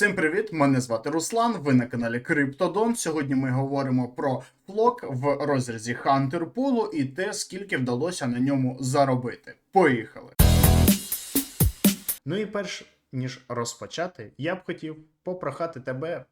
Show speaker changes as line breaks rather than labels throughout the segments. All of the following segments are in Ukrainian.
Всім привіт! Мене звати Руслан. Ви на каналі Криптодон. Сьогодні ми говоримо про флок в розрізі Hunter Pool і те, скільки вдалося на ньому заробити. Поїхали! Ну і перш ніж розпочати, я б хотів попрохати тебе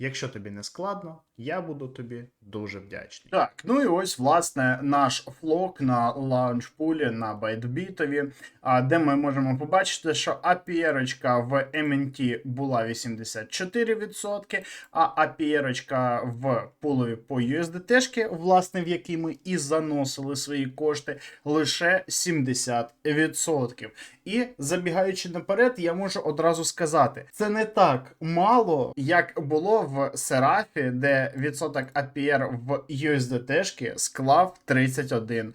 Якщо тобі не складно, я буду тобі дуже вдячний. Так, ну і ось власне наш флок на лаунчпулі на байтбітові, де ми можемо побачити, що APR в MNT була 84%, а APR в пулові по USDT, власне, в якій ми і заносили свої кошти, лише 70%. І забігаючи наперед, я можу одразу сказати: це не так мало, як було в Серафі, де відсоток APR в USDT склав 31%.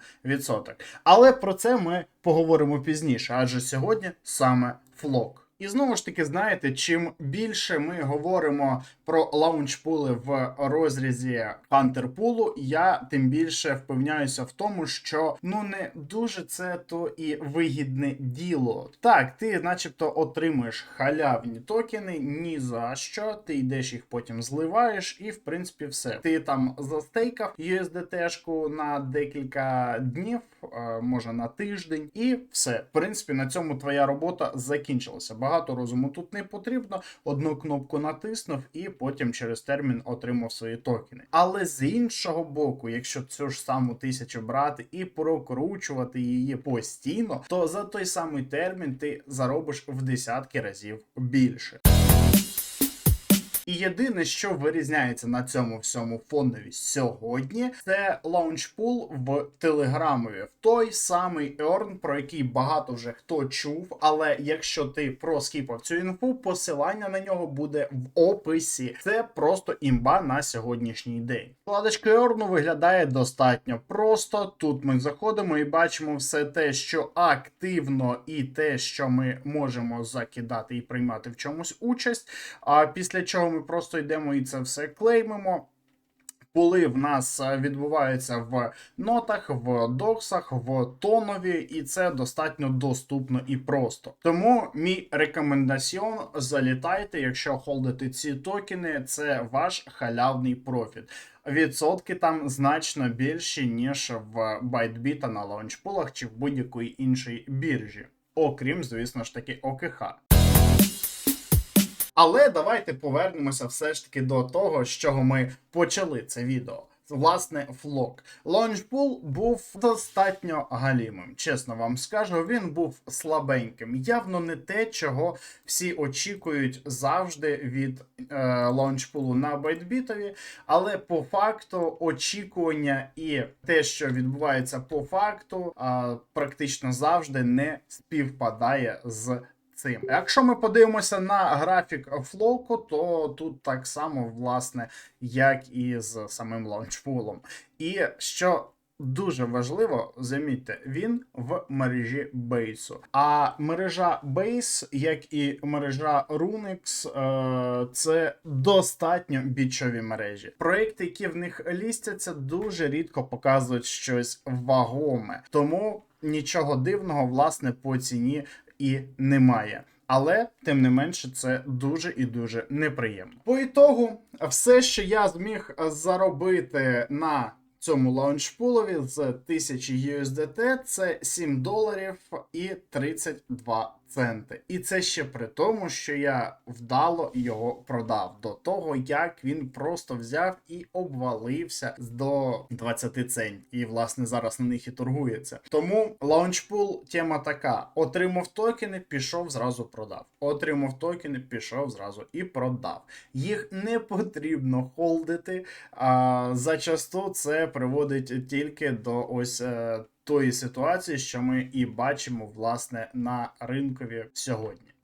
Але про це ми поговоримо пізніше, адже сьогодні саме флок. І знову ж таки, знаєте, чим більше ми говоримо про лаунчпули в розрізі Hunter я тим більше впевняюся в тому, що ну не дуже це то і вигідне діло. Так, ти, начебто, отримуєш халявні токени ні за що, ти йдеш їх потім зливаєш, і в принципі все. Ти там застейкав USDT-шку на декілька днів, е, може на тиждень, і все. В принципі, на цьому твоя робота закінчилася. Багато розуму тут не потрібно. Одну кнопку натиснув і потім через термін отримав свої токени. Але з іншого боку, якщо цю ж саму тисячу брати і прокручувати її постійно, то за той самий термін ти заробиш в десятки разів більше. І єдине, що вирізняється на цьому всьому фонові сьогодні, це лаунчпул в Телеграмові. В той самий Earn, про який багато вже хто чув. Але якщо ти проскіпав цю інфу, посилання на нього буде в описі. Це просто імба на сьогоднішній день. Вкладочка Earn виглядає достатньо просто. Тут ми заходимо і бачимо все те, що активно, і те, що ми можемо закидати і приймати в чомусь участь. А після чого ми просто йдемо і це все клеймимо. Пули в нас е, відбуваються в нотах, в доксах, в тонові, і це достатньо доступно і просто. Тому мій рекомендаціон залітайте, якщо холдити ці токени, це ваш халявний профіт. Відсотки там значно більші, ніж в ByteBit на лаунчпулах чи в будь-якої іншій біржі. Окрім, звісно ж таки, ОКХ. Але давайте повернемося все ж таки до того, з чого ми почали це відео. Власне, флок. Лаунчпул був достатньо галімим. Чесно вам скажу, він був слабеньким. Явно не те, чого всі очікують завжди від е, лаунчпулу на байтбітові. Але по факту очікування і те, що відбувається по факту, е, практично завжди не співпадає з цим. Якщо ми подивимося на графік флоку, то тут так само, власне, як і з самим лаунчпулом. І що дуже важливо, замітьте, він в мережі бейсу. А мережа Base, як і мережа Runix, е, це достатньо бічові мережі. Проекти, які в них лістяться, дуже рідко показують щось вагоме. Тому нічого дивного, власне, по ціні і немає. Але тим не менше це дуже і дуже неприємно. По ітогу, все, що я зміг заробити на цьому лаунчпулові з 1000 USDT, це 7 доларів і 32 центи. І це ще при тому, що я вдало його продав до того, як він просто взяв і обвалився до 20 центів. І, власне, зараз на них і торгується. Тому лаунчпул тема така: отримав токени, пішов, зразу продав. Отримав токени, пішов зразу і продав. Їх не потрібно холдити. А зачасту це приводить тільки до ось. Тої ситуації, що ми і бачимо власне на ринкові сьогодні.